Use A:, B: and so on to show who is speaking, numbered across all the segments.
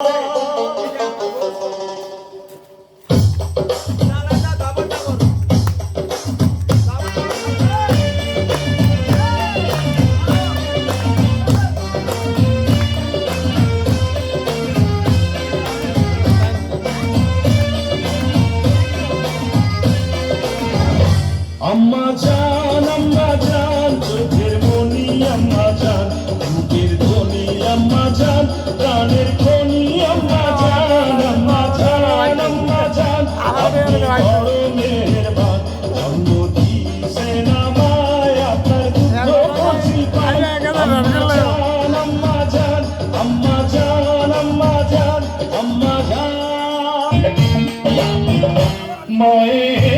A: আম্মা জান আম্মা জান চোখের মনি আম্মা জান বুকের ধ্বনি আম্মা জান
B: Amen.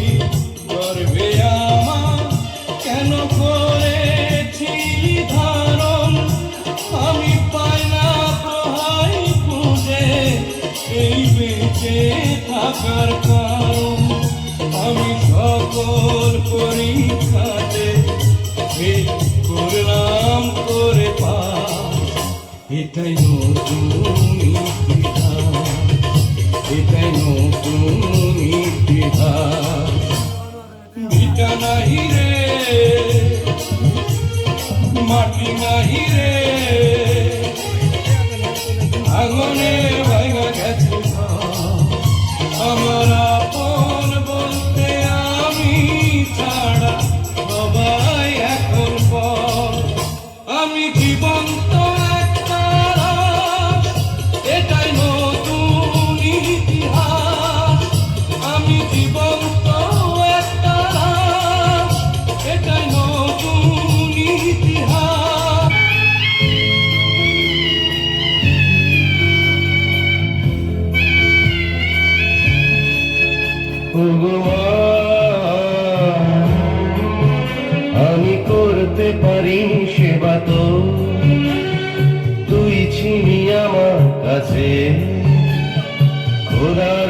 B: সকল পরীক্ষাতে করলাম করে পা। এটাই নতুন ইতিহাস এটাই নতুন ইতিহাস।
C: সেবা তো তুই ছিনি আমার কাছে। খোদা